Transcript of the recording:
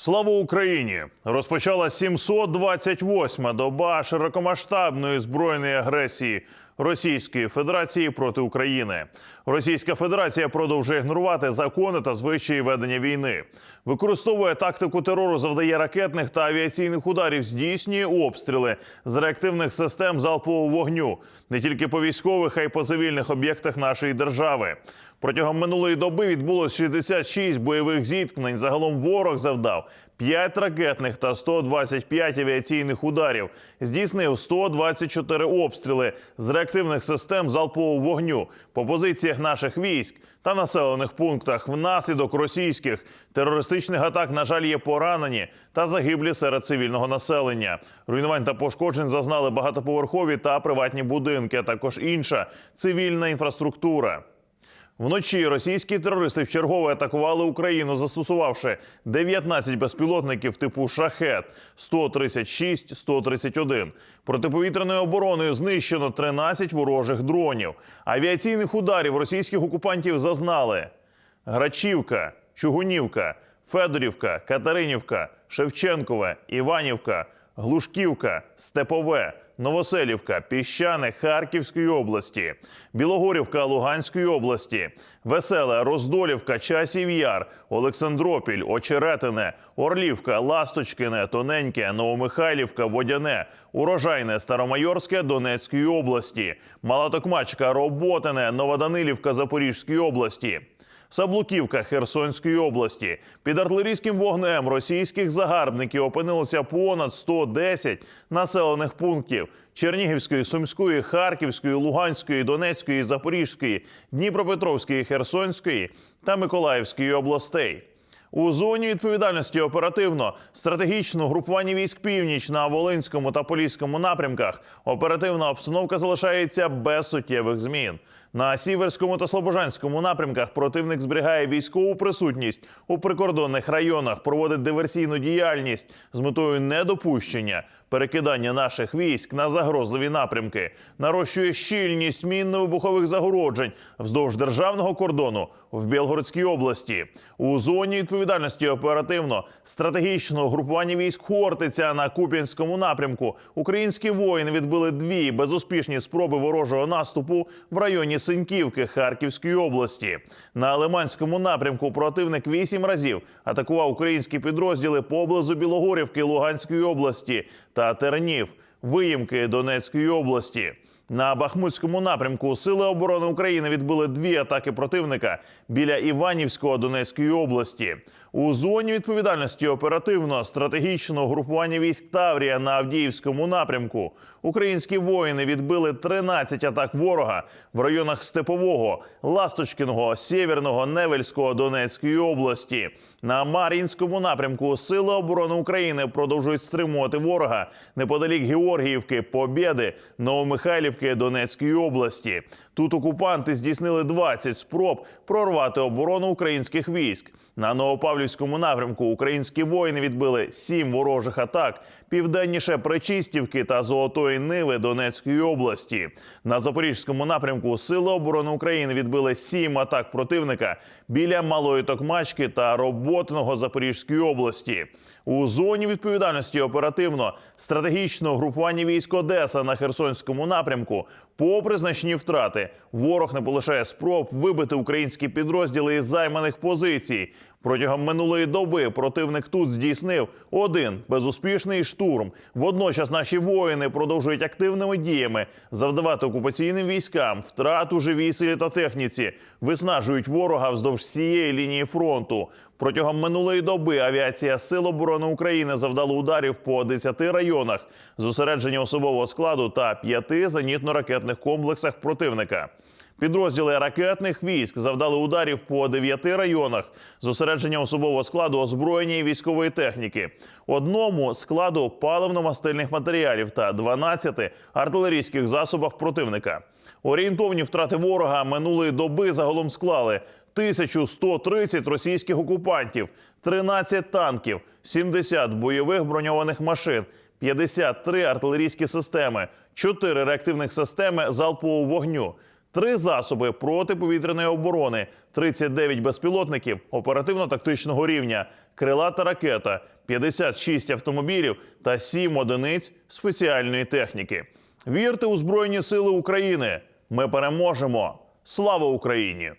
Слава Україні! Розпочала 728-ма доба широкомасштабної збройної агресії Російської Федерації проти України. Російська Федерація продовжує ігнорувати закони та звичаї ведення війни, використовує тактику терору, завдає ракетних та авіаційних ударів, здійснює обстріли з реактивних систем залпового вогню не тільки по військових, а й по цивільних об'єктах нашої держави. Протягом минулої доби відбулось 66 бойових зіткнень. Загалом ворог завдав 5 ракетних та 125 авіаційних ударів. Здійснив 124 обстріли з реактивних систем залпового вогню по позиціях наших військ та населених пунктах. Внаслідок російських терористичних атак, на жаль, є поранені та загиблі серед цивільного населення. Руйнувань та пошкоджень зазнали багатоповерхові та приватні будинки, а також інша цивільна інфраструктура. Вночі російські терористи вчергове атакували Україну, застосувавши 19 безпілотників типу шахет 136 131 Протиповітряною обороною знищено 13 ворожих дронів. Авіаційних ударів російських окупантів зазнали Грачівка, Чугунівка, Федорівка, Катеринівка, Шевченкове, Іванівка, Глушківка, Степове, Новоселівка, Піщане Харківської області, Білогорівка Луганської області, Веселе, Роздолівка, Часів Яр, Олександропіль, Очеретине, Орлівка, Ласточкине, Тоненьке, Новомихайлівка, Водяне, Урожайне, Старомайорське Донецької області, Малатокмачка, Роботине, Новоданилівка Запорізької області. Саблуківка Херсонської області під артилерійським вогнем російських загарбників опинилося понад 110 населених пунктів Чернігівської, Сумської, Харківської, Луганської, Донецької, Запорізької, Дніпропетровської, Херсонської та Миколаївської областей. У зоні відповідальності оперативно стратегічно групування військ північ на Волинському та Поліському напрямках. Оперативна обстановка залишається без суттєвих змін. На сіверському та слобожанському напрямках противник зберігає військову присутність у прикордонних районах, проводить диверсійну діяльність з метою недопущення перекидання наших військ на загрозливі напрямки, нарощує щільність мінно-вибухових загороджень вздовж державного кордону в Білгородській області. У зоні відповідальності оперативно стратегічного групування військ Хортиця на Куп'янському напрямку. Українські воїни відбили дві безуспішні спроби ворожого наступу в районі Синьківки Харківської області. На Лиманському напрямку противник вісім разів атакував українські підрозділи поблизу Білогорівки Луганської області та Тернів, Виїмки Донецької області. На Бахмутському напрямку Сили оборони України відбили дві атаки противника біля Іванівського Донецької області. У зоні відповідальності оперативно стратегічного групування військ Таврія на Авдіївському напрямку. Українські воїни відбили 13 атак ворога в районах Степового, Ласточкиного, Сєвєрного, Невельського Донецької області. На Мар'їнському напрямку Сили оборони України продовжують стримувати ворога неподалік Георгіївки, Побєди, Новомихайлівки Донецької області. Тут окупанти здійснили 20 спроб прорвати оборону українських військ. На Новопавлівському напрямку українські воїни відбили сім ворожих атак південніше Пречистівки та Золотої Ниви Донецької області. На Запорізькому напрямку Сили оборони України відбили сім атак противника біля Малої Токмачки та Роботиного Запорізької області. У зоні відповідальності оперативно стратегічного групування військ Одеса на Херсонському напрямку. Попри значні втрати, ворог не полишає спроб вибити українські підрозділи із займаних позицій. Протягом минулої доби противник тут здійснив один безуспішний штурм. Водночас наші воїни продовжують активними діями завдавати окупаційним військам втрат у живій силі та техніці, виснажують ворога вздовж всієї лінії фронту. Протягом минулої доби авіація Сил оборони України завдала ударів по 10 районах зосередження особового складу та 5 зенітно-ракетних комплексах противника. Підрозділи ракетних військ завдали ударів по 9 районах. Зосередження особового складу озброєння і військової техніки, одному складу паливно-мастильних матеріалів та 12 артилерійських засобах противника. Орієнтовні втрати ворога минулої доби загалом склали 1130 російських окупантів, 13 танків, 70 бойових броньованих машин, 53 артилерійські системи, 4 реактивних системи залпового вогню, три засоби протиповітряної оборони, 39 безпілотників оперативно-тактичного рівня, крилата ракета, 56 автомобілів та 7 одиниць спеціальної техніки. Вірте у Збройні Сили України! Ми переможемо! Слава Україні!